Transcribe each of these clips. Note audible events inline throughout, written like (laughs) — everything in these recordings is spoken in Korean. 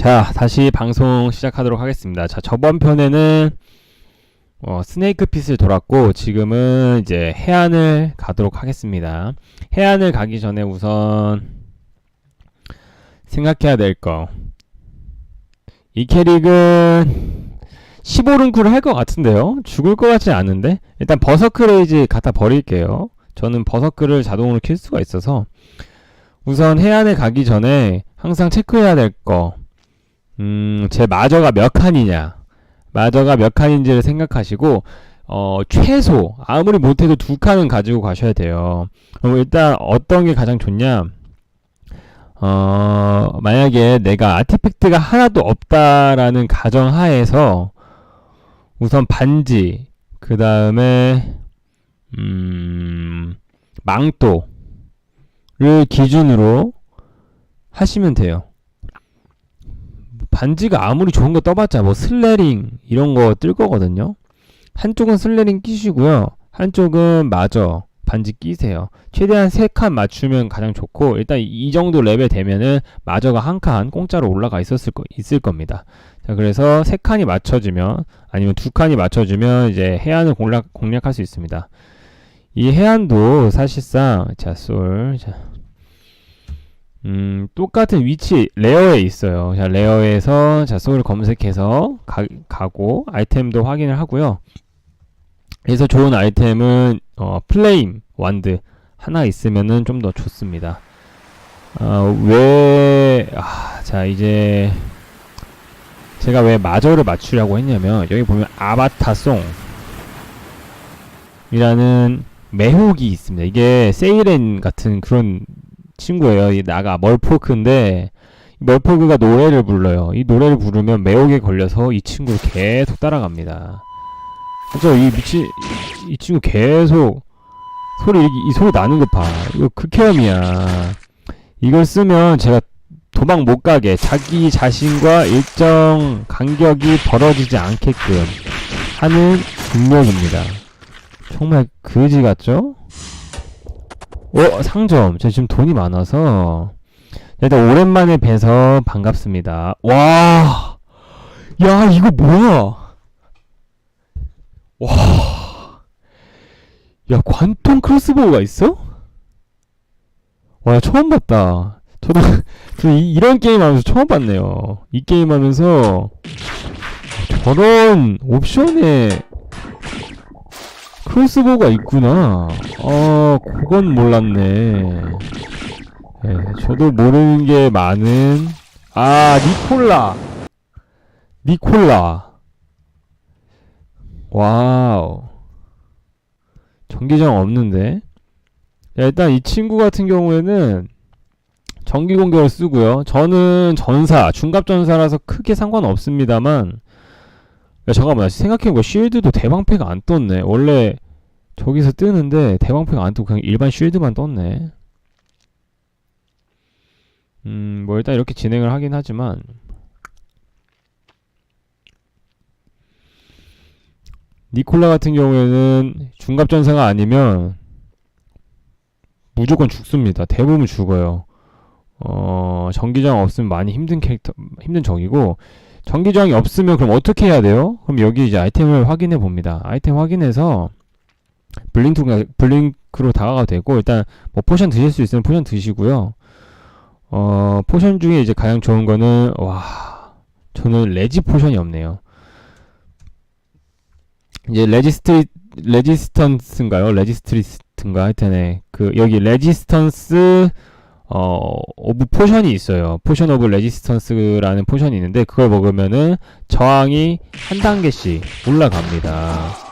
자, 다시 방송 시작하도록 하겠습니다. 자, 저번 편에는 어, 스네이크 핏을 돌았고 지금은 이제 해안을 가도록 하겠습니다. 해안을 가기 전에 우선 생각해야 될 거. 이 캐릭은 15 run크를 할 것 같은데요. 죽을 것 같지 않은데 일단 버서크레이지 갖다 버릴게요. 저는 버서크를 자동으로 킬 수가 있어서 우선 해안에 가기 전에 항상 체크해야 될 거. 음, 제 마저가 몇 칸이냐. 마저가 몇 칸인지를 생각하시고, 어, 최소, 아무리 못해도 두 칸은 가지고 가셔야 돼요. 그럼 일단 어떤 게 가장 좋냐? 어, 만약에 내가 아티팩트가 하나도 없다라는 가정 하에서 우선 반지, 그 다음에, 음, 망토를 기준으로 하시면 돼요. 반지가 아무리 좋은 거 떠봤자 뭐 슬래링 이런 거 뜰 거거든요. 한쪽은 슬래링 끼시고요. 한쪽은 마저 반지 끼세요. 최대한 세 칸 맞추면 가장 좋고 일단 이 정도 레벨 되면은 마저가 한 칸 공짜로 올라가 있었을 거 있을 겁니다. 자 그래서 세 칸이 맞춰지면 아니면 두 칸이 맞춰지면 이제 해안을 공략 공략할 수 있습니다. 이 해안도 사실상 자 솔 자 음, 똑같은 위치 레어에 있어요. 자, 레어에서 자, 소울 검색해서 가, 가고 아이템도 확인을 하고요. 그래서 좋은 아이템은 어, 플레임 완드 하나 있으면은 좀 더 좋습니다. 어, 왜 아, 자, 이제 제가 왜 마저를 맞추려고 했냐면 여기 보면 아바타송 이라는 매혹이 있습니다. 이게 세이렌 같은 그런 친구예요. 이 나가 멀포크인데 멀포크가 노래를 불러요. 이 노래를 부르면 매혹에 걸려서 이 친구를 계속 따라갑니다. 그죠? 이 미친 이 친구 계속 소리 이, 이 소리 나는 거 봐. 이거 극혐이야. 이걸 쓰면 제가 도망 못 가게 자기 자신과 일정 간격이 벌어지지 않게끔 하는 능력입니다. 정말 그지 같죠? 어, 상점. 제가 지금 돈이 많아서. 일단 오랜만에 뵈서 반갑습니다. 와! 야, 이거 뭐야? 와. 야, 관통 크로스보우가 있어? 와, 처음 봤다. 저도, (laughs) 저 이, 이런 게임 하면서 처음 봤네요. 이 게임 하면서 저런 옵션에 크로스보우가 있구나. 어, 그건 몰랐네. 네, 저도 모르는 게 많은, 아, 니콜라. 니콜라. 와우. 전기장 없는데. 야, 일단 이 친구 같은 경우에는 전기 공격을 쓰고요. 저는 전사, 중갑 전사라서 크게 상관없습니다만, 야 잠깐만 생각해보니까 쉴드도 대방패가 안 떴네. 원래 저기서 뜨는데 대방패가 안 뜨고 그냥 일반 쉴드만 떴네. 음뭐 일단 이렇게 진행을 하긴 하지만. 니콜라 같은 경우에는 중갑전사가 아니면 무조건 죽습니다. 대부분 죽어요. 어 전기장 없으면 많이 힘든 캐릭터 힘든 적이고 전기 저항이 없으면 그럼 어떻게 해야 돼요? 그럼 여기 이제 아이템을 확인해 봅니다. 아이템 확인해서 블링크 블링크로 다가가도 되고 일단 뭐 포션 드실 수 있으면 포션 드시고요. 어 포션 중에 이제 가장 좋은 거는 와 저는 레지 포션이 없네요. 이제 레지스트리 레지스턴스인가요? 레지스트리스트인가 하여튼에 그 여기 레지스턴스 어, 오브 포션이 있어요. 포션 오브 레지스턴스라는 포션이 있는데 그걸 먹으면은 저항이 한 단계씩 올라갑니다.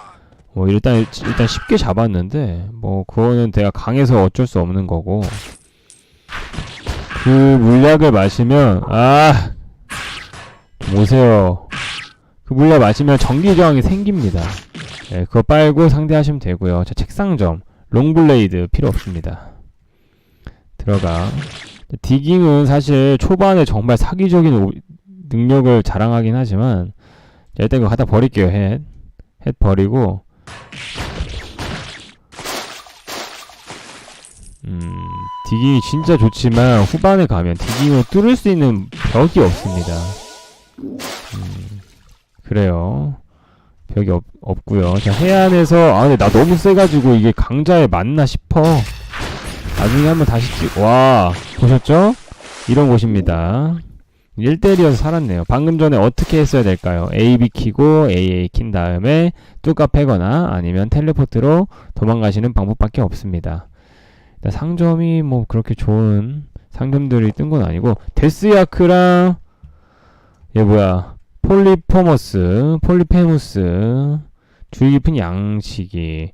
뭐 일단 일단 쉽게 잡았는데 뭐 그거는 내가 강해서 어쩔 수 없는 거고 그 물약을 마시면 아 오세요. 그 물약 마시면 전기 저항이 생깁니다. 네, 그거 빨고 상대하시면 되고요. 자 책상점 롱블레이드 필요 없습니다. 들어가. 디깅은 사실 초반에 정말 사기적인 오, 능력을 자랑하긴 하지만 자, 일단 이거 갖다 버릴게요. 헷. 헷 버리고 음, 디깅이 진짜 좋지만 후반에 가면 디깅을 뚫을 수 있는 벽이 없습니다. 음, 그래요. 벽이 없, 없고요. 자, 해안에서 아 근데 나 너무 세가지고 이게 강자에 맞나 싶어. 나중에 한번 다시 찍. 와 보셨죠? 이런 곳입니다. 1대1이어서 살았네요. 방금 전에 어떻게 했어야 될까요? AB 키고 AA 킨 다음에 뚜까 패거나 아니면 텔레포트로 도망가시는 방법밖에 없습니다. 일단 상점이 뭐 그렇게 좋은 상점들이 뜬 건 아니고 데스야크랑 얘 뭐야 폴리포머스 폴리페무스 주의 깊은 양식이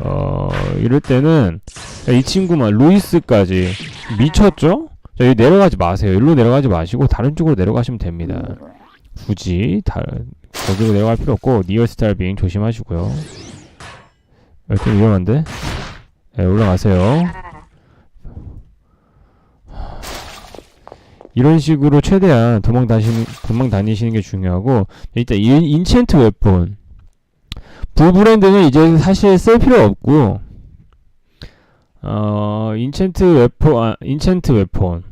어 이럴 때는 이 친구만 루이스까지 미쳤죠? 자, 여기 내려가지 마세요. 일로 내려가지 마시고 다른 쪽으로 내려가시면 됩니다. 굳이 다 거기로 내려갈 필요 없고 니얼 스타일빙 조심하시고요. 아, 좀 위험한데? 네, 올라가세요. 이런 식으로 최대한 도망 다니시는 도망 다니시는 게 중요하고 일단 이 인챈트 웨폰 부브랜드는 이제 사실 쓸 필요 없고 어 인챈트 웨폰 아 인챈트 웨폰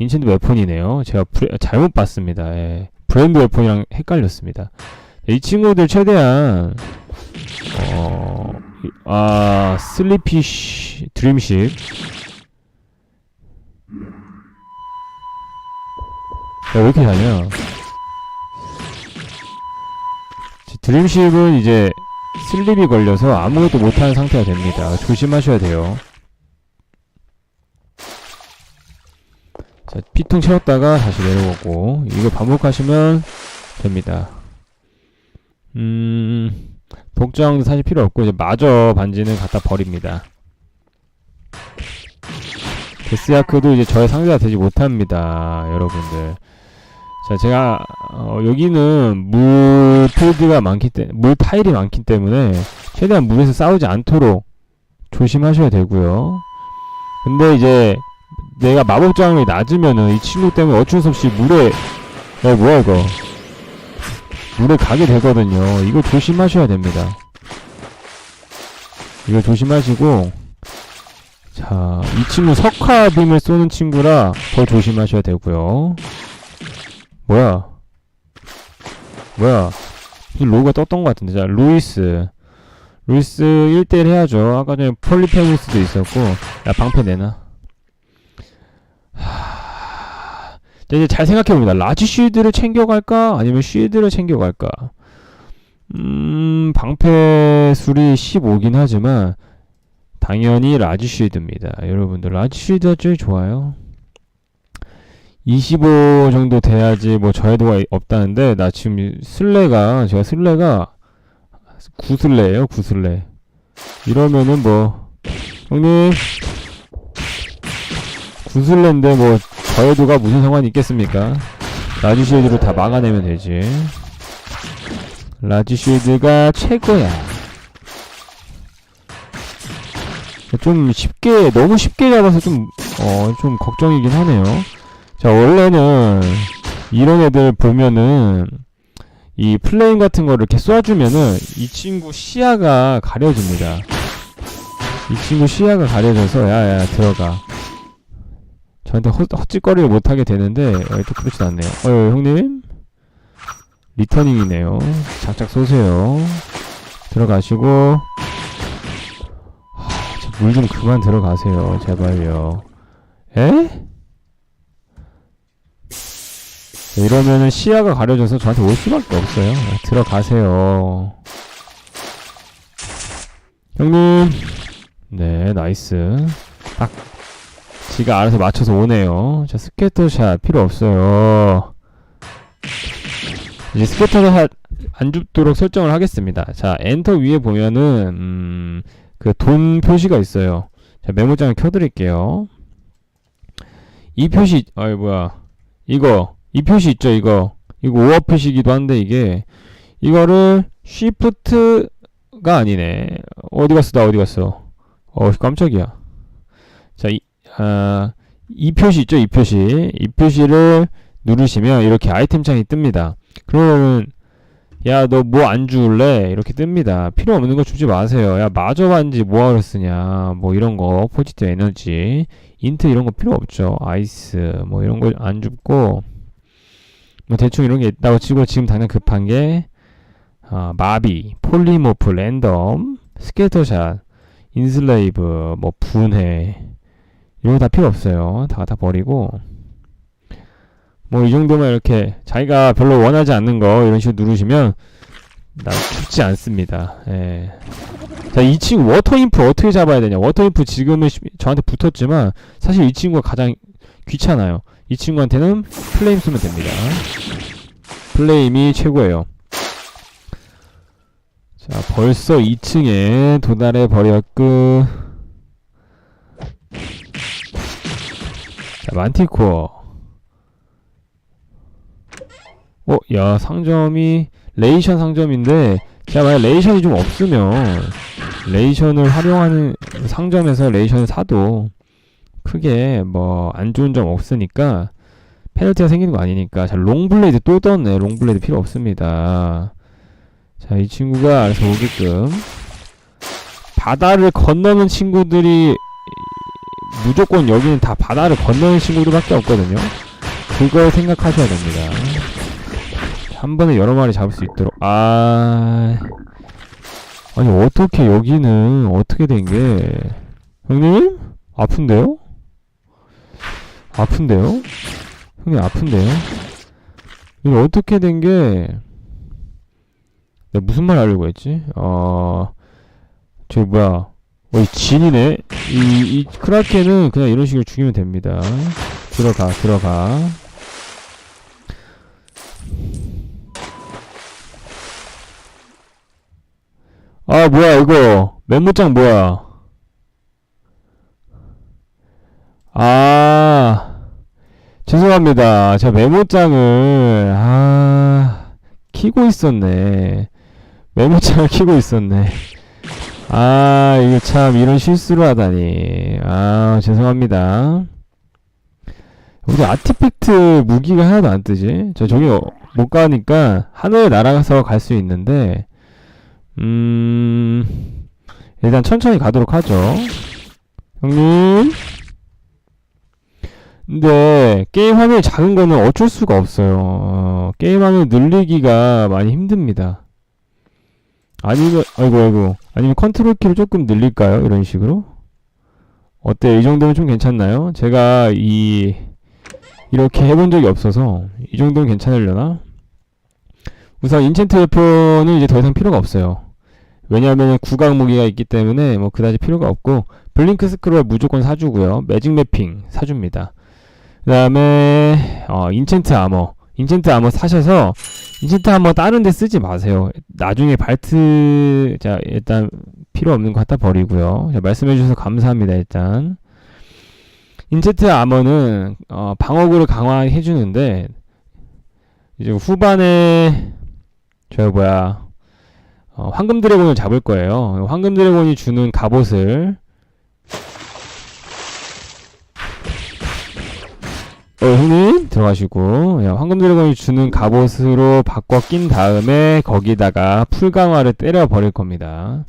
인챈트 웨폰이네요. 제가 브레, 잘못 봤습니다. 예. 브랜드 웨폰이랑 헷갈렸습니다. 이 친구들 최대한 어, 이- 아, 슬리피쉬, 드림십. 야, 왜 이렇게 잘냐? 드림십은 이제 슬립이 걸려서 아무것도 못하는 상태가 됩니다. 조심하셔야 돼요. 자, 피통 채웠다가 다시 내려오고, 이거 반복하시면 됩니다. 음, 복장도 사실 필요 없고 이제 마저 반지는 갖다 버립니다. 데스야크도 이제 저의 상대가 되지 못합니다, 여러분들. 자, 제가 어, 여기는 물 필드가 많기 때문에 물 타일이 많기 때문에 최대한 물에서 싸우지 않도록 조심하셔야 되고요. 근데 이제 내가 마법 저항이 낮으면은 이 친구 때문에 어쩔 수 없이 물에 야 뭐야 이거 물에 가게 되거든요. 이거 조심하셔야 됩니다. 이거 조심하시고 자, 이 친구 석화빔을 쏘는 친구라 더 조심하셔야 되고요. 뭐야? 뭐야? 이 로고가 떴던 것 같은데. 자, 루이스. 루이스 1대1 해야죠. 아까 전에 폴리페무스도 있었고. 야, 방패 내놔. 하... 자, 이제 잘 생각해봅니다. 라지 쉴드를 챙겨갈까? 아니면 쉴드를 챙겨갈까? 음, 방패 술이 15긴 하지만, 당연히 라지 쉴드입니다. 여러분들, 라지 쉴드가 제일 좋아요. 25 정도 돼야지 뭐 저해도가 이- 없다는데, 나 지금 슬레가, 제가 슬레가 9슬레예요 9슬레. 이러면은 뭐, 형님, 9슬레인데 뭐, 저해도가 무슨 상관이 있겠습니까? 라지 쉴드로 다 막아내면 되지. 라지 쉴드가 최고야. 좀 쉽게, 너무 쉽게 잡아서 좀, 어, 좀 걱정이긴 하네요. 자, 원래는, 이런 애들 보면은, 이 플레임 같은 거를 이렇게 쏴주면은, 이 친구 시야가 가려집니다. 이 친구 시야가 가려져서, 야, 야, 들어가. 저한테 헛, 헛짓거리를 못하게 되는데, 어, 또 그렇진 않네요. 어, 형님? 리터닝이네요. 작작 쏘세요. 들어가시고, 물 좀 그만 들어가세요. 제발요. 에? 네, 이러면은 시야가 가려져서 저한테 올 수밖에 없어요. 아, 들어가세요. 형님. 네, 나이스. 딱. 지가 알아서 맞춰서 오네요. 자, 스케터샷 필요 없어요. 이제 스케터샷 안 줍도록 설정을 하겠습니다. 자, 엔터 위에 보면은, 음, 그 돈 표시가 있어요. 자, 메모장을 켜드릴게요. 이 표시, 아이, 뭐야. 이거, 이 표시 있죠, 이거. 이거 오어 표시기도 한데, 이게, 이거를, 쉬프트가 아니네. 어디 갔어, 나 어디 갔어. 어, 깜짝이야. 자, 이, 아, 이 표시 있죠, 이 표시. 이 표시를 누르시면 이렇게 아이템 창이 뜹니다. 그러면, 야 너 뭐 안 줄래? 이렇게 뜹니다. 필요 없는 거 주지 마세요. 야 마저 반지 뭐하러 쓰냐? 뭐 이런 거 포지티브 에너지 인트 이런 거 필요 없죠. 아이스 뭐 이런 거 안 줍고 뭐 대충 이런 게 있다고 치고 지금 당장 급한 게 아, 마비, 폴리모프, 랜덤, 스케터샷, 인슬레이브, 뭐 분해 이런 거 다 필요 없어요. 다다 버리고 뭐 이 정도만 이렇게 자기가 별로 원하지 않는 거 이런 식으로 누르시면 나 죽지 않습니다. 예. 자, 이 친구 워터 인프 어떻게 잡아야 되냐? 워터 인프 지금은 시- 저한테 붙었지만 사실 이 친구가 가장 귀찮아요. 이 친구한테는 플레임 쓰면 됩니다. 플레임이 최고예요. 자, 벌써 2층에 도달해 버렸고 자, 만티코어 어, 야, 상점이 레이션 상점인데 제가 만약 레이션이 좀 없으면 레이션을 활용하는 상점에서 레이션을 사도 크게 뭐 안 좋은 점 없으니까 페널티가 생기는 거 아니니까 자 롱블레이드 또 떴네. 롱블레이드 필요 없습니다. 자 이 친구가 알아서 오게끔 바다를 건너는 친구들이 무조건 여기는 다 바다를 건너는 친구들밖에 없거든요. 그걸 생각하셔야 됩니다. 한 번에 여러 마리 잡을 수 있도록. 아 아니 어떻게 여기는 어떻게 된 게? 형님? 아픈데요? 아픈데요? 형님 아픈데요? 이거 어떻게 된 게 내가 무슨 말 하려고 했지? 어 저기 뭐야 어, 이 진이네 이, 이 크라켄은 그냥 이런 식으로 죽이면 됩니다 들어가 들어가 아 뭐야 이거 메모장 뭐야 아 죄송합니다. 제가 메모장을 아 키고 있었네. 메모장을 (laughs) 키고 있었네. 아 이거 참 이런 실수를 하다니. 아 죄송합니다. 우리 아티팩트 무기가 하나도 안 뜨지? 저 저기 어- 못 가니까 하늘에 날아가서 갈 수 있는데 음, 일단 천천히 가도록 하죠. 형님. 근데 게임 화면이 작은 거는 어쩔 수가 없어요. 어, 게임 화면 늘리기가 많이 힘듭니다. 아니면, 아이고, 아이고. 아니면 컨트롤 키를 조금 늘릴까요? 이런 식으로? 어때요? 이 정도면 좀 괜찮나요? 제가 이, 이렇게 해본 적이 없어서, 이 정도는 괜찮으려나? 우선 인챈트 웨폰은 이제 더 이상 필요가 없어요. 왜냐하면 구강 무기가 있기 때문에 뭐 그다지 필요가 없고 블링크 스크롤 무조건 사주고요. 매직 매핑 사줍니다. 그 다음에 어, 인챈트 아머, 인챈트 아머 사셔서 인챈트 아머 다른 데 쓰지 마세요. 나중에 발트 자 일단 필요 없는 거 갖다 버리고요. 자, 말씀해 주셔서 감사합니다. 일단 인챈트 아머는 어, 방어구를 강화해 주는데 이제 후반에 저 뭐야 어, 황금 드래곤을 잡을 거예요. 황금 드래곤이 주는 갑옷을 어 형님 들어가시고 야, 황금 드래곤이 주는 갑옷으로 바꿔 낀 다음에 거기다가 풀 강화를 때려 버릴 겁니다.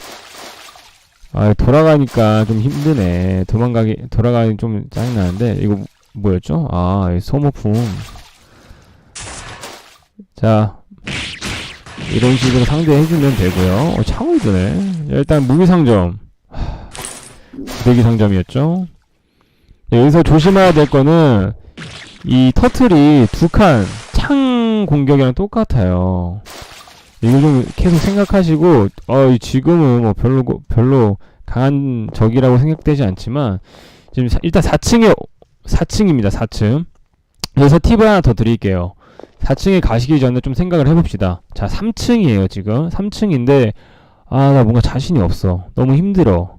아 돌아가니까 좀 힘드네. 도망가기 돌아가기 좀 짜증나는데 이거 뭐였죠? 아이 소모품. 자 이런 식으로 상대해주면 되고요. 어, 창을 드네. 일단 무기 상점. 하, 무기 상점이었죠. 네, 여기서 조심해야 될 거는 이 터틀이 두 칸 창 공격이랑 똑같아요. 이거 좀 계속 생각하시고 어이 지금은 뭐 별로 고- 별로 강한 적이라고 생각되지 않지만 지금 사- 일단 4층에 4층입니다. 4층. 여기서 팁을 하나 더 드릴게요. 4층에 가시기 전에 좀 생각을 해봅시다. 자, 3층이에요, 지금. 3층인데, 아, 나 뭔가 자신이 없어. 너무 힘들어.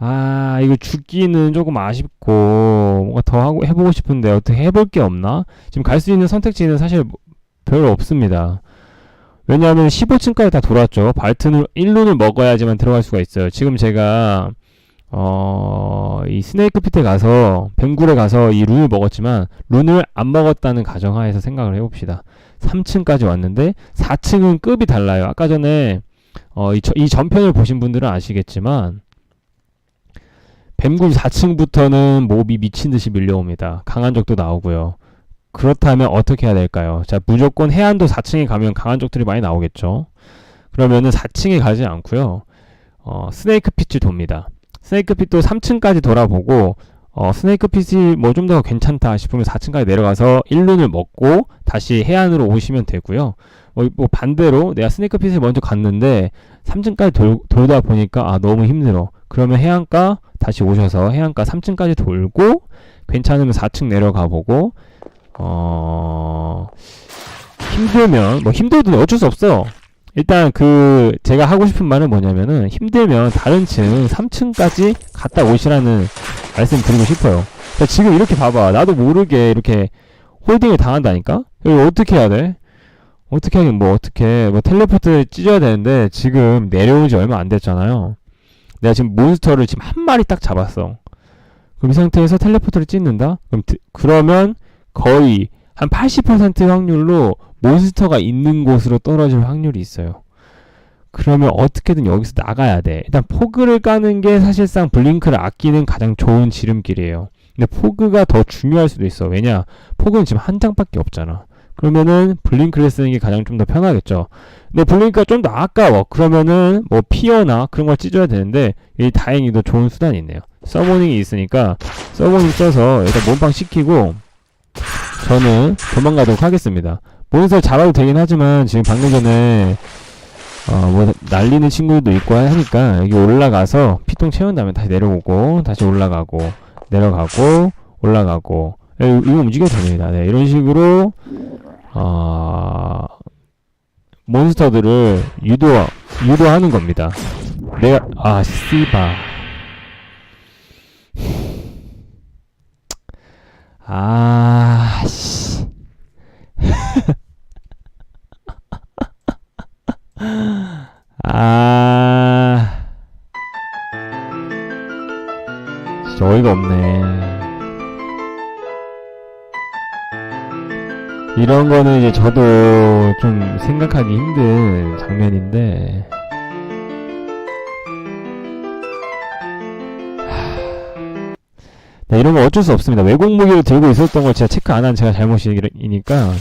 아, 이거 죽기는 조금 아쉽고, 뭔가 더 하고, 해보고 싶은데, 어떻게 해볼 게 없나? 지금 갈 수 있는 선택지는 사실 뭐- 별로 없습니다. 왜냐하면 15층까지 다 돌았죠. 발튼을 1룬을 먹어야지만 들어갈 수가 있어요. 지금 제가 어, 이 스네이크 피트에 가서 뱅굴에 가서 이 룬을 먹었지만 룬을 안 먹었다는 가정하에서 생각을 해봅시다. 3층까지 왔는데 4층은 급이 달라요. 아까 전에 어, 이, 저- 이 전편을 보신 분들은 아시겠지만 뱀굴 4층부터는 몹이 미친 듯이 밀려옵니다. 강한 적도 나오고요. 그렇다면 어떻게 해야 될까요? 자, 무조건 해안도 4층에 가면 강한 적들이 많이 나오겠죠. 그러면은 4층에 가지 않고요. 어, 스네이크 핏을 돕니다. 스네이크 핏도 3층까지 돌아보고 어, 스네이크 핏이 뭐 좀 더 괜찮다 싶으면 4층까지 내려가서 1룬을 먹고 다시 해안으로 오시면 되고요. 뭐, 뭐 반대로 내가 스네이크 핏을 먼저 갔는데 3층까지 돌, 돌다 보니까 아 너무 힘들어. 그러면 해안가 다시 오셔서 해안가 3층까지 돌고 괜찮으면 4층 내려가 보고 어 힘들면 뭐 힘들든 어쩔 수 없어. 일단 그 제가 하고 싶은 말은 뭐냐면은 힘들면 다른 층 3층까지 갔다 오시라는 말씀 드리고 싶어요. 지금 이렇게 봐봐. 나도 모르게 이렇게 홀딩을 당한다니까? 이거 어떻게 해야 돼? 어떻게 하긴 뭐 어떻게 뭐 텔레포트 찢어야 되는데 지금 내려온 지 얼마 안 됐잖아요. 내가 지금 몬스터를 지금 한 마리 딱 잡았어. 그럼 이 상태에서 텔레포트를 찢는다? 그럼 드- 그러면 거의 한 80% 확률로 몬스터가 있는 곳으로 떨어질 확률이 있어요. 그러면 어떻게든 여기서 나가야 돼. 일단 포그를 까는 게 사실상 블링크를 아끼는 가장 좋은 지름길이에요. 근데 포그가 더 중요할 수도 있어. 왜냐? 포그는 지금 한 장밖에 없잖아. 그러면은 블링크를 쓰는 게 가장 좀 더 편하겠죠. 근데 블링크가 좀 더 아까워. 그러면은 뭐 피어나 그런 걸 찢어야 되는데 이 다행히도 좋은 수단이 있네요. 서모닝이 있으니까 서모닝 써서 일단 몸빵 시키고 저는 도망가도록 하겠습니다. 몬스터 잡아도 되긴 하지만 지금 방금 전에 어뭐 날리는 친구도 있고 하니까 여기 올라가서 피통 채운 다음에 다시 내려오고 다시 올라가고 내려가고 올라가고 예, 이거 움직여도 됩니다. 네, 이런 식으로 어 몬스터들을 유도 유도하는 겁니다. 내가 아 씨바 아 씨. 아 진짜 어이가 없네. 이런 거는 이제 저도 좀 생각하기 힘든 장면인데. 하... 네, 이런 거 어쩔 수 없습니다. 외국 무기를 들고 있었던 걸 제가 체크 안 한 제가 잘못이니까.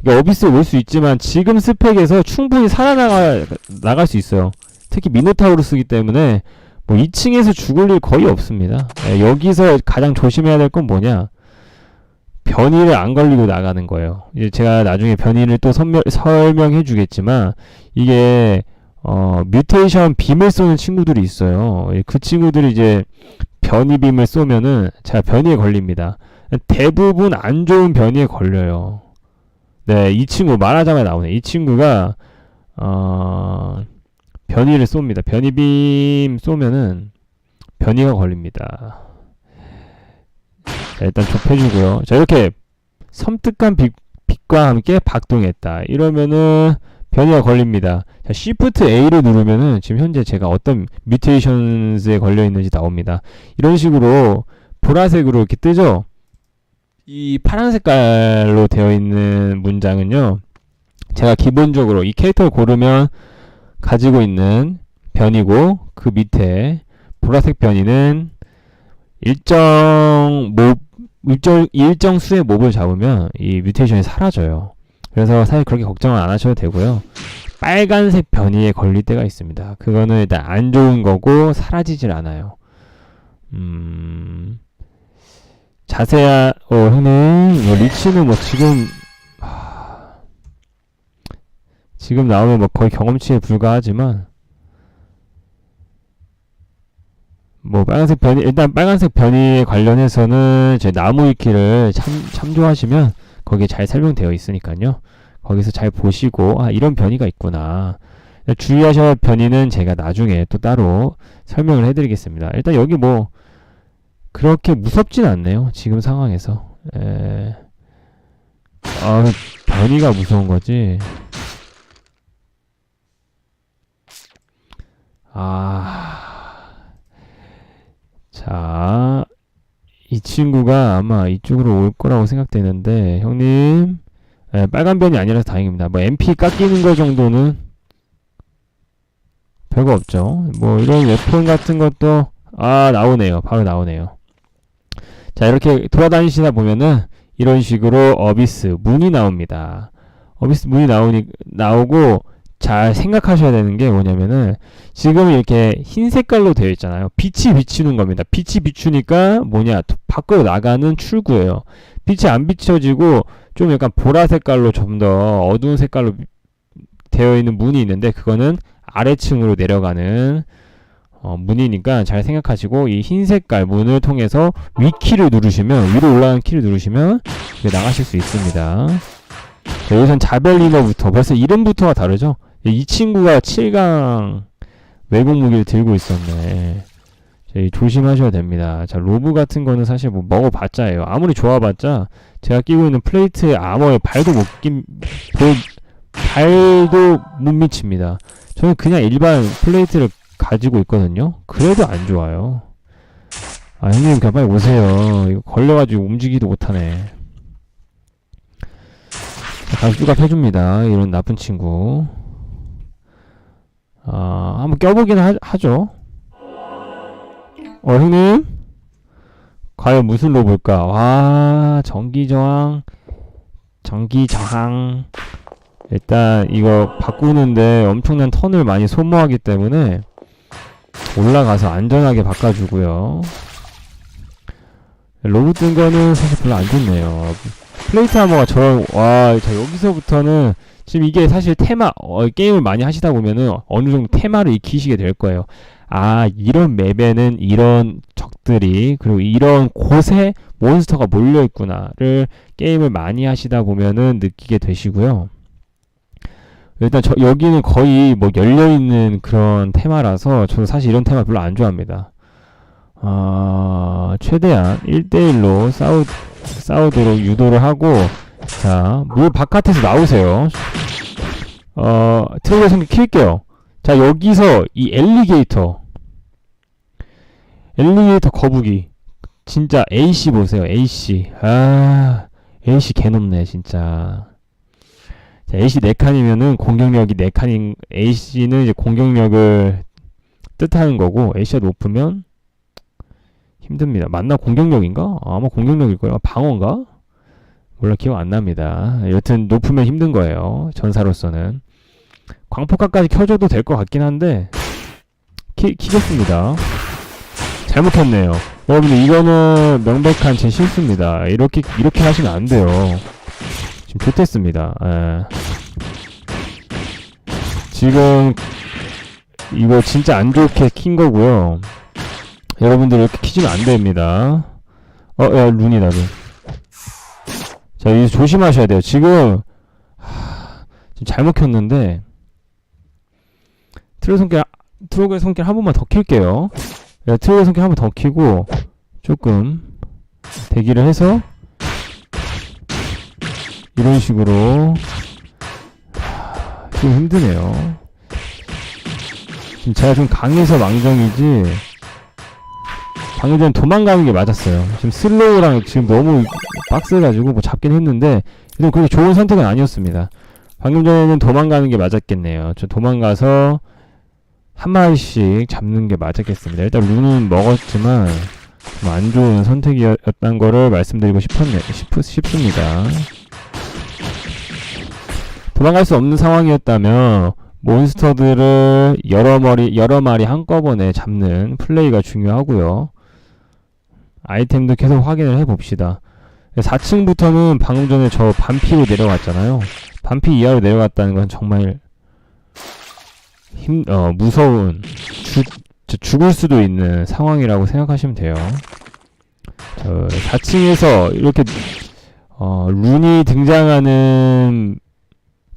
이게 어비스에 올 수 있지만 지금 스펙에서 충분히 살아나가 나갈 수 있어요. 특히 미노타우루스기 때문에 뭐 2층에서 죽을 일 거의 없습니다. 예, 여기서 가장 조심해야 될 건 뭐냐? 변이를 안 걸리고 나가는 거예요. 이제 제가 나중에 변이를 또 선멸, 설명해 주겠지만 이게 어, 뮤테이션 빔을 쏘는 친구들이 있어요. 예, 그 친구들이 이제 변이 빔을 쏘면은 제가 변이에 걸립니다. 대부분 안 좋은 변이에 걸려요. 네, 이 친구 말하자마자 나오네. 이 친구가 어, 변이를 쏩니다. 변이빔 쏘면은 변이가 걸립니다. 자, 일단 좁혀주고요. 자, 이렇게 섬뜩한 빛, 빛과 함께 박동했다. 이러면은 변이가 걸립니다. 자, Shift A를 누르면은 지금 현재 제가 어떤 뮤테이션스에 걸려 있는지 나옵니다. 이런 식으로 보라색으로 이렇게 뜨죠? 이 파란 색깔로 되어 있는 문장은요. 제가 기본적으로 이 캐릭터를 고르면 가지고 있는 변이고 그 밑에 보라색 변이는 일정 몹 일정 일정 수의 몹을 잡으면 이 뮤테이션이 사라져요. 그래서 사실 그렇게 걱정은 안 하셔도 되고요. 빨간색 변이에 걸릴 때가 있습니다. 그거는 일단 안 좋은 거고 사라지질 않아요. 음. 자세한 어 형님 뭐 리치는 뭐 지금 하... 지금 나오면 뭐 거의 경험치에 불과하지만 뭐 빨간색 변이 일단 빨간색 변이에 관련해서는 제 나무 위키를 참, 참조하시면 거기에 잘 설명되어 있으니까요 거기서 잘 보시고 아 이런 변이가 있구나 주의하셔야 할 변이는 제가 나중에 또 따로 설명을 해드리겠습니다 일단 여기 뭐 그렇게 무섭진 않네요. 지금 상황에서. 에... 아, 변이가 무서운 거지. 아, 자, 이 친구가 아마 이쪽으로 올 거라고 생각되는데, 형님, 예, 빨간 변이 아니라서 다행입니다. 뭐, MP 깎이는 거 정도는 별거 없죠. 뭐, 이런 웹폰 같은 것도, 아, 나오네요. 바로 나오네요. 자, 이렇게 돌아다니시다 보면은, 이런 식으로 어비스, 문이 나옵니다. 어비스 문이 나오니, 나오고, 잘 생각하셔야 되는 게 뭐냐면은, 지금 이렇게 흰 색깔로 되어 있잖아요. 빛이 비추는 겁니다. 빛이 비추니까 뭐냐, 밖으로 나가는 출구예요. 빛이 안 비춰지고, 좀 약간 보라 색깔로 좀 더 어두운 색깔로 되어 있는 문이 있는데, 그거는 아래층으로 내려가는 어, 문이니까 잘 생각하시고 이 흰 색깔 문을 통해서 위 키를 누르시면 위로 올라가는 키를 누르시면 나가실 수 있습니다. 자, 여기선 자벨리너부터 벌써 이름부터가 다르죠? 이 친구가 7강 외국 무기를 들고 있었네. 자, 이 조심하셔야 됩니다. 자, 로브 같은 거는 사실 뭐 먹어봤자예요. 아무리 좋아봤자 제가 끼고 있는 플레이트의 아머에 발도 못 끼, 볼, 발도 못 미칩니다. 저는 그냥 일반 플레이트를 가지고 있거든요. 그래도 안 좋아요. 아, 형님, 그냥 빨리 오세요. 이거 걸려가지고 움직이도 못하네. 자, 가수가 해줍니다. 이런 나쁜 친구. 아, 한번 껴보긴 하, 하죠. 어, 형님? 과연 무슨 로볼까? 와, 전기저항. 전기저항. 일단 이거 바꾸는데 엄청난 턴을 많이 소모하기 때문에 올라가서 안전하게 바꿔주고요. 로봇 뜬 거는 사실 별로 안 좋네요. 플레이트 하머가 저런 와, 자 여기서부터는 지금 이게 사실 테마 어, 게임을 많이 하시다 보면은 어느 정도 테마를 익히시게 될 거예요. 아, 이런 맵에는 이런 적들이 그리고 이런 곳에 몬스터가 몰려 있구나를 게임을 많이 하시다 보면은 느끼게 되시고요. 일단 저 여기는 거의 뭐 열려 있는 그런 테마라서 저는 사실 이런 테마 별로 안 좋아합니다. 아, 최대한 1대1로 싸우 싸우도록 유도를 하고 자, 물 바깥에서 나오세요. 어, 트레이더 성기 킬게요. 자, 여기서 이 엘리게이터 엘리게이터 거북이 진짜 AC 보세요. AC. 아, AC 개높네, 진짜. 자, AC 4칸이면은 공격력이 4칸인 AC는 이제 공격력을 뜻하는 거고 AC가 높으면 힘듭니다. 맞나 공격력인가? 아마 공격력일 거예요. 방어인가? 몰라 기억 안 납니다. 여튼 높으면 힘든 거예요. 전사로서는 광폭화까지 켜줘도 될 것 같긴 한데 키, 키겠습니다. 잘못했네요. 여러분들 이거는 명백한 제 실수입니다. 이렇게 이렇게 하시면 안 돼요. 지금 좋댔습니다. 예. 지금 이거 진짜 안 좋게 킨 거고요. 여러분들 이렇게 키시면 안 됩니다. 어, 야, 룬이다, 룬. 자, 이거 조심하셔야 돼요. 지금, 하, 지금 잘못 켰는데, 트롤 손길, 트롤의 손길 한 번만 더 킬게요. 야, 트롤의 손길 한 번 더 키고, 조금, 대기를 해서, 이런 식으로, 하, 좀 힘드네요. 지금 제가 좀 강해서 망정이지, 방금 전에 도망가는 게 맞았어요. 지금 슬로우랑 지금 너무 빡세가지고 뭐 잡긴 했는데, 그래도 그게 좋은 선택은 아니었습니다. 방금 전에는 도망가는 게 맞았겠네요. 저 도망가서 한 마리씩 잡는 게 맞았겠습니다. 일단 룬은 먹었지만 좀 안 좋은 선택이었던 거를 말씀드리고 싶었네, 싶, 싶습니다. 도망갈 수 없는 상황이었다면 몬스터들을 여러 마리 여러 마리 한꺼번에 잡는 플레이가 중요하고요. 아이템도 계속 확인을 해봅시다. 4층부터는 방금 전에 저 반피로 내려갔잖아요. 반피 이하로 내려갔다는 건 정말 힘, 어, 무서운, 죽, 저 죽을 수도 있는 상황이라고 생각하시면 돼요. 저 4층에서 이렇게, 어, 룬이 등장하는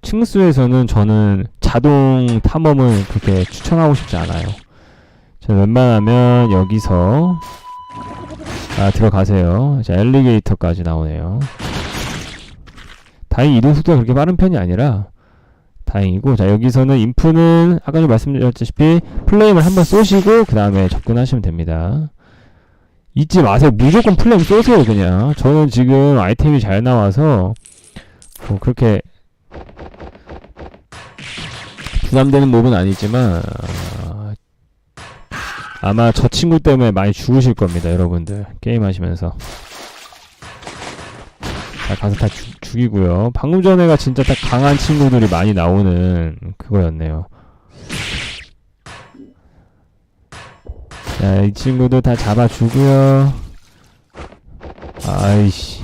층수에서는 저는 자동 탐험을 그렇게 추천하고 싶지 않아요. 저는 웬만하면 여기서 아 들어가세요. 자 엘리게이터까지 나오네요. 다행히 이동 속도가 그렇게 빠른 편이 아니라 다행이고 자 여기서는 인프는 아까 좀 말씀드렸다시피 플레임을 한번 쏘시고 그 다음에 접근하시면 됩니다. 잊지 마세요. 무조건 플레임 쏘세요, 그냥. 저는 지금 아이템이 잘 나와서, 뭐, 그렇게, 부담되는 몹은 아니지만, 아, 아마 저 친구 때문에 많이 죽으실 겁니다, 여러분들. 게임하시면서. 자, 가서 다 죽, 죽이고요. 방금 전에가 진짜 딱 강한 친구들이 많이 나오는 그거였네요. 자, 이 친구도 다 잡아주고요. 아이씨.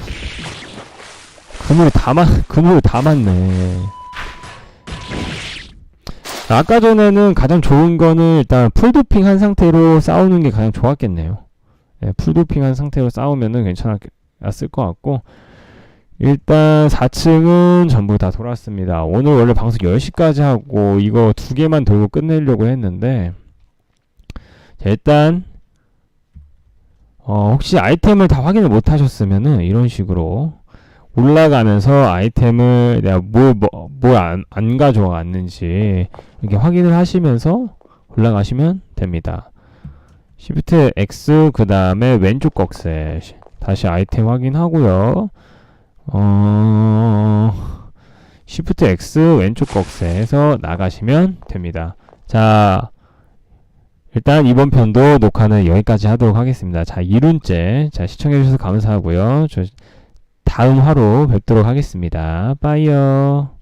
그물이 다 맞, 그물이 다 맞네. 아까 전에는 가장 좋은 거는 일단 풀도핑 한 상태로 싸우는 게 가장 좋았겠네요. 예, 풀도핑 한 상태로 싸우면은 괜찮았을 것 같고, 일단 4층은 전부 다 돌았습니다. 오늘 원래 방송 10시까지 하고, 이거 두 개만 돌고 끝내려고 했는데, 자, 일단 어, 혹시 아이템을 다 확인을 못 하셨으면은 이런 식으로 올라가면서 아이템을 내가 뭘뭘안 안 가져왔는지 이렇게 확인을 하시면서 올라가시면 됩니다. Shift X 그 다음에 왼쪽 꺽쇠 다시 아이템 확인하고요. 어 Shift X 왼쪽 꺽쇠에서 나가시면 됩니다. 자 일단 이번 편도 녹화는 여기까지 하도록 하겠습니다. 자, 2륜째. 자, 시청해주셔서 감사하고요. 저 다음 화로 뵙도록 하겠습니다. 빠이요.